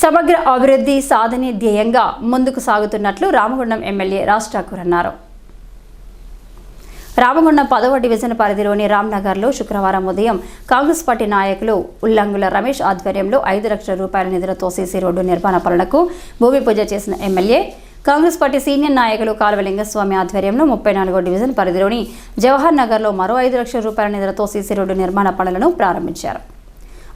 సమగ్ర అభివృద్ధి సాధనే ధ్యేయంగా ముందుకు సాగుతున్నట్లు రామగుండం ఎమ్మెల్యే రాజ్ ఠాకూర్ అన్నారు. రామగుండం పదవ డివిజన్ పరిధిలోని రామ్నగర్లో శుక్రవారం ఉదయం కాంగ్రెస్ పార్టీ నాయకులు ఉల్లంగుల రమేష్ ఆధ్వర్యంలో ఐదు లక్షల రూపాయల నిధులతో సీసీ రోడ్డు నిర్మాణ పనులకు భూమి పూజ చేసిన ఎమ్మెల్యే కాంగ్రెస్ పార్టీ సీనియర్ నాయకులు కాల్వలింగస్వామి ఆధ్వర్యంలో ముప్పై నాలుగో డివిజన్ పరిధిలోని జవహర్ నగర్లో మరో ఐదు లక్షల రూపాయల నిధులతో సీసీ రోడ్డు నిర్మాణ పనులను ప్రారంభించారు.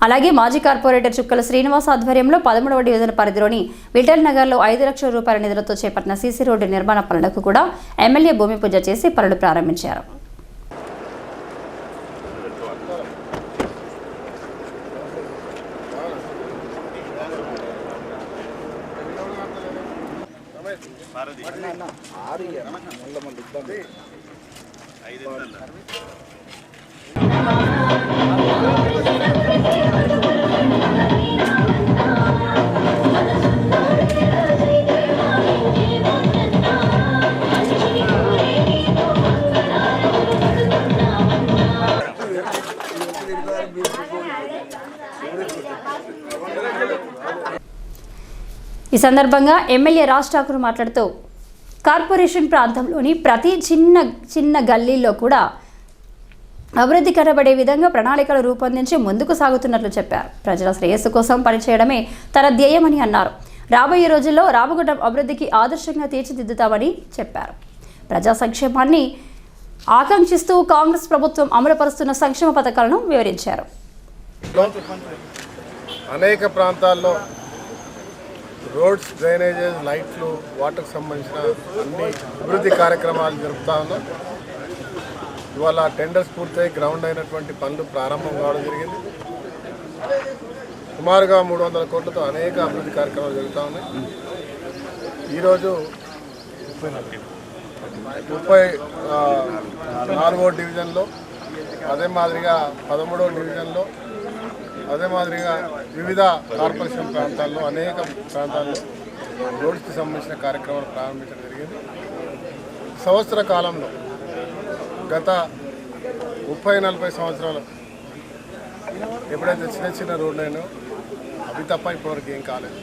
అలాగే మాజీ కార్పొరేటర్ చుక్కల శ్రీనివాస్ ఆధ్వర్యంలో పదమూడవ డివిజన్ పరిధిలోని విఠల్ నగర్లో ఐదు లక్షల రూపాయల నిధులతో చేపట్టిన సీసీ రోడ్డు నిర్మాణ పనులకు కూడా ఎమ్మెల్యే భూమి పూజ చేసి పనులు ప్రారంభించారు. ఈ సందర్భంగా ఎమ్మెల్యే రాజ్ ఠాకూర్ మాట్లాడుతూ కార్పొరేషన్ ప్రాంతంలోని ప్రతి చిన్న చిన్న గల్లీలో కూడా అభివృద్ధి కనబడే విధంగా ప్రణాళికలు రూపొందించి ముందుకు సాగుతున్నట్లు చెప్పారు. ప్రజల శ్రేయస్సు కోసం పనిచేయడమే తన ధ్యేయమని అన్నారు. రాబోయే రోజుల్లో రామగుండం అభివృద్ధికి ఆదర్శంగా తీర్చిదిద్దుతామని చెప్పారు. ప్రజా సంక్షేమాన్ని ఆకాంక్షిస్తూ కాంగ్రెస్ ప్రభుత్వం అమలుపరుస్తున్న సంక్షేమ పథకాలను వివరించారు. అనేక ప్రాంతాల్లో రోడ్స్ డ్రైనేజెస్ లైట్లు వాటర్కి సంబంధించిన అన్ని అభివృద్ధి కార్యక్రమాలు జరుపుతా ఉన్నాం. ఇవాళ టెండర్స్ పూర్తయి గ్రౌండ్ అయినటువంటి పనులు ప్రారంభం కావడం జరిగింది. సుమారుగా మూడు వందల కోట్లతో అనేక అభివృద్ధి కార్యక్రమాలు జరుగుతూ ఉన్నాయి. ఈరోజు ముప్పై నాలుగో డివిజన్లో అదే మాదిరిగా పదమూడో డివిజన్లో అదే మాదిరిగా వివిధ కార్పొరేషన్ ప్రాంతాల్లో అనేక ప్రాంతాల్లో రోడ్స్కి సంబంధించిన కార్యక్రమాలు ప్రారంభించడం జరిగింది. సంవత్సర కాలంలో గత ముప్పై నలభై సంవత్సరాలు ఎప్పుడైతే చిన్న చిన్న రోడ్లైనా అవి తప్ప ఇప్పటివరకు ఏం కాలేదు.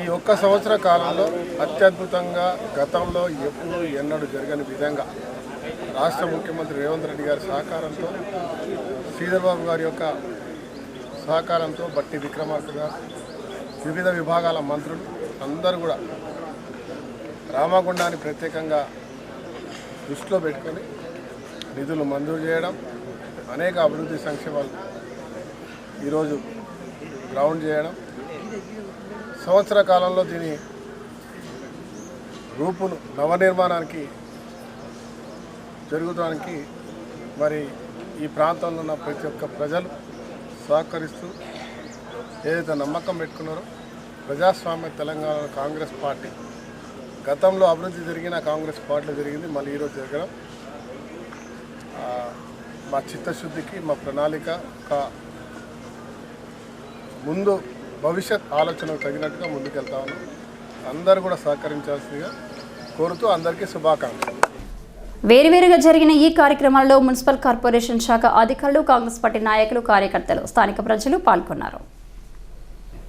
ఈ ఒక్క సంవత్సర కాలంలో అత్యద్భుతంగా గతంలో ఎప్పుడు ఎన్నడూ జరగని విధంగా రాష్ట్ర ముఖ్యమంత్రి రేవంత్ రెడ్డి గారి సహకారంతో శ్రీధర్ బాబు గారి యొక్క సహకారంతో బట్టి విక్రమార్క గారు వివిధ విభాగాల మంత్రులు అందరూ కూడా రామగుండాన్ని ప్రత్యేకంగా దృష్టిలో పెట్టుకొని నిధులు మంజూరు చేయడం అనేక అభివృద్ధి సంక్షేమాలు ఈరోజు గ్రౌండ్ చేయడం సంవత్సర కాలంలో దీని రూపును నవనిర్మాణానికి జరుగుతానికి మరి ఈ ప్రాంతంలో ఉన్న ప్రతి ఒక్క ప్రజలు సహకరిస్తూ ఏదైతే నమ్మకం పెట్టుకున్నారో ప్రజాస్వామ్య తెలంగాణ కాంగ్రెస్ పార్టీ. గతంలో అభివృద్ధి జరిగిన కాంగ్రెస్ పార్టీలో జరిగింది. మళ్ళీ ఈరోజు జరగడం మా చిత్తశుద్ధికి మా ప్రణాళిక ఒక ముందు భవిష్యత్ ఆలోచనకు తగినట్టుగా ముందుకెళ్తా ఉన్నాం. అందరూ కూడా సహకరించాల్సిందిగా కోరుతూ అందరికీ శుభాకాంక్షలు. వేరువేరుగా జరిగిన ఈ కార్యక్రమాల్లో మున్సిపల్ కార్పొరేషన్ శాఖ అధికారులు కాంగ్రెస్ పార్టీ నాయకులు కార్యకర్తలు స్థానిక ప్రజలు పాల్గొన్నారు.